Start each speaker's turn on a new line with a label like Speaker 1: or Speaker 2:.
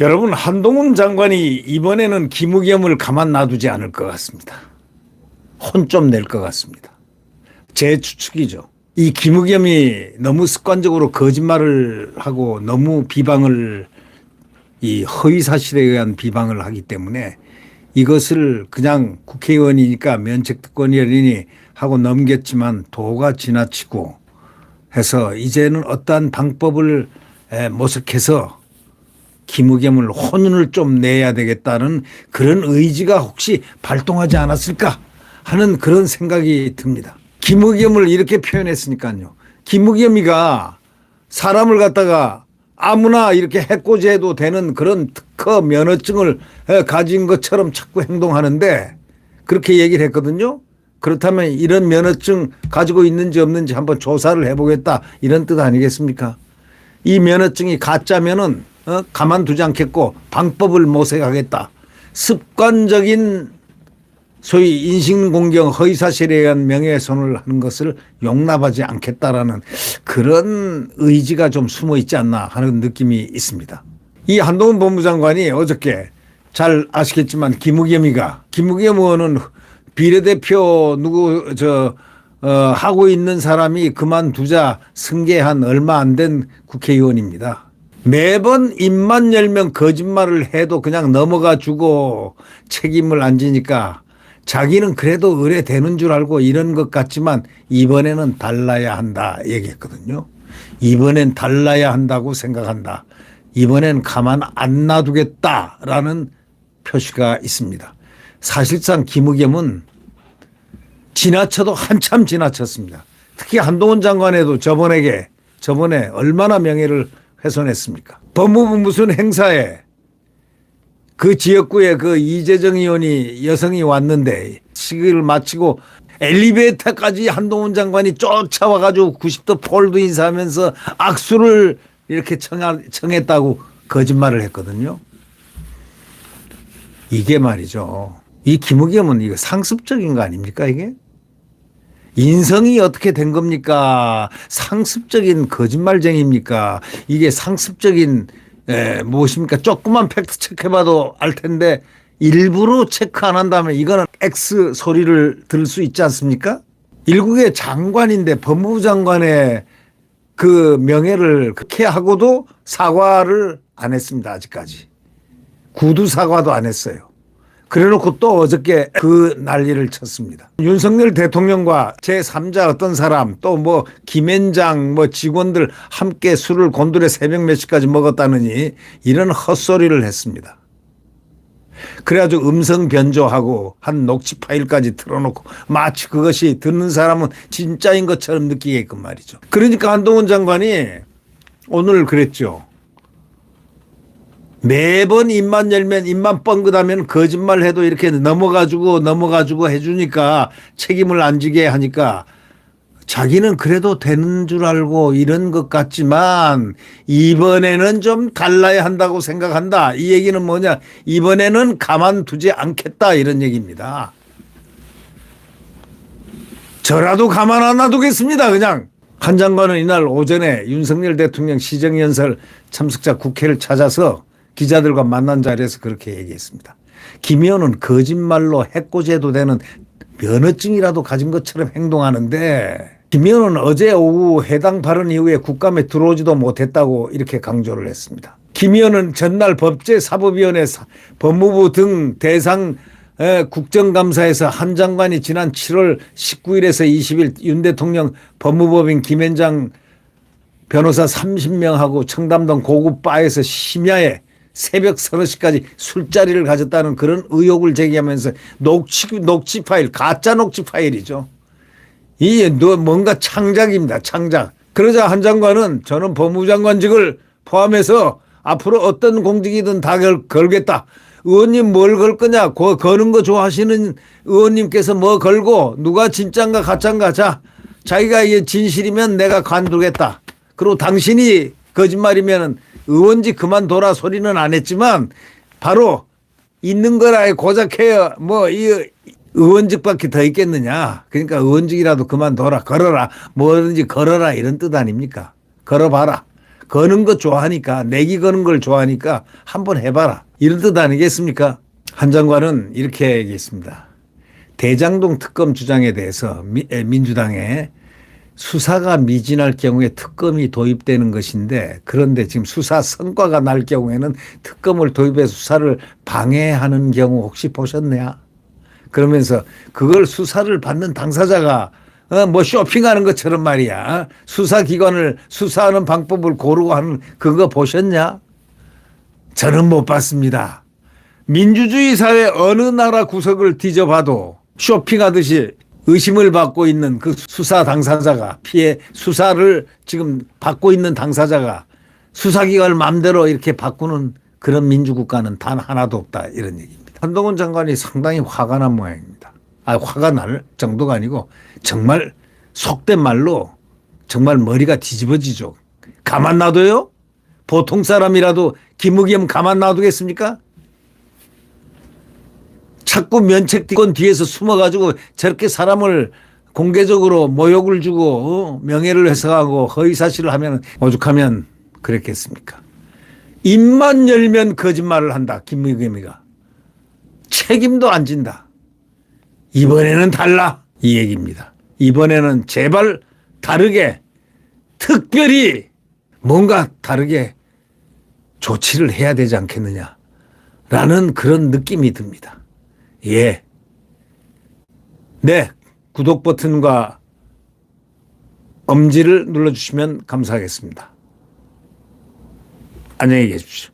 Speaker 1: 여러분 한동훈 장관이 이번에는 김우겸을 가만 놔두지 않을 것 같습니다. 혼 좀 낼 것 같습니다. 제 추측이죠. 이 김우겸이 너무 습관적으로 거짓말을 하고 너무 비방을 이 허위 사실에 의한 비방을 하기 때문에 이것을 그냥 국회의원이니까 면책 특권이니 하고 넘겼지만 도가 지나치고 해서 이제는 어떠한 방법을 에, 모색해서 김우겸을 혼을 좀 내야 되겠다는 그런 의지가 혹시 발동하지 않았을까 하는 그런 생각이 듭니다. 김우겸을 이렇게 표현했으니까요. 김우겸이가 사람을 갖다가 아무나 이렇게 해코지해도 되는 그런 특허 면허증을 에, 가진 것처럼 자꾸 행동하는데 그렇게 얘기를 했거든요. 그렇다면 이런 면허증 가지고 있는지 없는지 한번 조사를 해보겠다 이런 뜻 아니겠습니까? 이 면허증이 가짜면은 어? 가만두지 않겠고 방법을 모색하겠다. 습관적인 소위 인신공경 허위사실에 의한 명예훼손을 하는 것을 용납하지 않겠다라는 그런 의지가 좀 숨어 있지 않나 하는 느낌이 있습니다. 이 한동훈 법무장관이 어저께 잘 아시겠지만 김우겸이가 김우겸 의원은 비례대표 누구 저 어, 하고 있는 사람이 그만두자 승계한 얼마 안 된 국회의원입니다. 매번 입만 열면 거짓말을 해도 그냥 넘어가 주고 책임을 안 지니까 자기는 그래도 의뢰되는 줄 알고 이런 것 같지만 이번에는 달라야 한다 얘기했거든요. 이번엔 달라야 한다고 생각한다. 이번엔 가만 안 놔두겠다라는 표시가 있습니다. 사실상 김의겸은 지나쳐도 한참 지나쳤습니다. 특히 한동훈 장관에도 저번에게 저번에 얼마나 명예를 훼손했습니까? 법무부 무슨 행사에 그 지역구에 그 이재정 의원이 여성이 왔는데 시기를 마치고 엘리베이터까지 한동훈 장관이 쫓아와 가지고 90도 폴드 인사하면서 악수를 이렇게 청했다고 거짓말을 했거든요. 이게 말이죠. 이 김우겸은 이거 상습적인 거 아닙니까 이게? 인성이 어떻게 된 겁니까? 상습적인 거짓말쟁입니까? 이게 상습적인 에, 무엇입니까? 조그만 팩트 체크해봐도 알 텐데 일부러 체크 안 한다면 이거는 X 소리를 들을 수 있지 않습니까? 일국의 장관인데 법무부 장관의 그 명예를 그렇게 하고도 사과를 안 했습니다. 아직까지. 구두 사과도 안 했어요. 그래놓고 또 어저께 그 난리를 쳤습니다. 윤석열 대통령과 제3자 어떤 사람 또 뭐 김앤장 뭐 직원들 함께 술을 곤두레 새벽 몇 시까지 먹었다느니 이런 헛소리를 했습니다. 그래가지고 음성 변조하고 한 녹취 파일까지 틀어놓고 마치 그것이 듣는 사람은 진짜인 것처럼 느끼게끔 말이죠. 그러니까 한동훈 장관이 오늘 그랬죠. 매번 입만 열면 입만 뻥긋하면 거짓말 해도 이렇게 넘어가지고 넘어가지고 해주니까 책임을 안 지게 하니까 자기는 그래도 되는 줄 알고 이런 것 같지만 이번에는 좀 달라야 한다고 생각한다. 이 얘기는 뭐냐? 이번에는 가만두지 않겠다 이런 얘기입니다. 저라도 가만 안 놔두겠습니다. 그냥 한 장관은 이날 오전에 윤석열 대통령 시정연설 참석자 국회를 찾아서 기자들과 만난 자리에서 그렇게 얘기했습니다. 김 의원은 거짓말로 해코지해도 되는 면허증이라도 가진 것처럼 행동하는데 김 의원은 어제 오후 해당 발언 이후에 국감에 들어오지도 못했다고 이렇게 강조를 했습니다. 김 의원은 전날 법제사법위원회 법무부 등 대상 에, 국정감사에서 한 장관이 지난 7월 19일에서 20일 윤 대통령 법무법인 김현장 변호사 30명하고 청담동 고급 바에서 심야에 새벽 서너 시까지 술자리를 가졌다는 그런 의혹을 제기하면서 녹취, 녹취 파일, 가짜 녹취 파일이죠. 이게 뭔가 창작입니다. 창작. 그러자 한 장관은 저는 법무부 장관직을 포함해서 앞으로 어떤 공직이든 다 걸, 걸겠다. 의원님 뭘 걸 거냐? 거, 거는 거 좋아하시는 의원님께서 뭐 걸고 누가 진짠가 가짠가 자 자기가 이게 진실이면 내가 관두겠다. 그리고 당신이 거짓말이면은 의원직 그만둬라 소리는 안 했지만 바로 있는 거라에 고작해요. 뭐 이 의원직밖에 더 있겠느냐. 그러니까 의원직이라도 그만둬라. 걸어라. 뭐든지 걸어라 이런 뜻 아닙니까? 걸어봐라. 거는 거 좋아하니까 내기 거는 걸 좋아하니까 한번 해봐라 이런 뜻 아니겠습니까? 한 장관은 이렇게 얘기했습니다. 대장동 특검 주장에 대해서 민주당에 수사가 미진할 경우에 특검이 도입되는 것인데 그런데 지금 수사 성과가 날 경우에는 특검을 도입해서 수사를 방해하는 경우 혹시 보셨냐? 그러면서 그걸 수사를 받는 당사자가 어, 뭐 쇼핑하는 것처럼 말이야. 수사기관을 수사하는 방법을 고르고 하는 그거 보셨냐? 저는 못 봤습니다. 민주주의 사회 어느 나라 구석을 뒤져봐도 쇼핑하듯이 의심을 받고 있는 그 수사 당사자가 피해 수사를 지금 받고 있는 당사자가 수사기관을 마음대로 이렇게 바꾸는 그런 민주국가는 단 하나도 없다 이런 얘기입니다. 한동훈 장관이 상당히 화가 난 모양입니다. 아 화가 날 정도가 아니고 정말 속된 말로 정말 머리가 뒤집어지죠. 가만 놔둬요? 보통 사람이라도 김우겸 가만 놔두겠습니까? 자꾸 면책권 뒤에서 숨어가지고 저렇게 사람을 공개적으로 모욕을 주고 어? 명예를 훼손하고 허위사실을 하면 오죽하면 그랬겠습니까? 입만 열면 거짓말을 한다. 김무겸이가. 책임도 안 진다. 이번에는 달라. 이 얘기입니다. 이번에는 제발 다르게 특별히 뭔가 다르게 조치를 해야 되지 않겠느냐. 라는 그런 느낌이 듭니다. 예. 네. 구독 버튼과 엄지를 눌러주시면 감사하겠습니다. 안녕히 계십시오.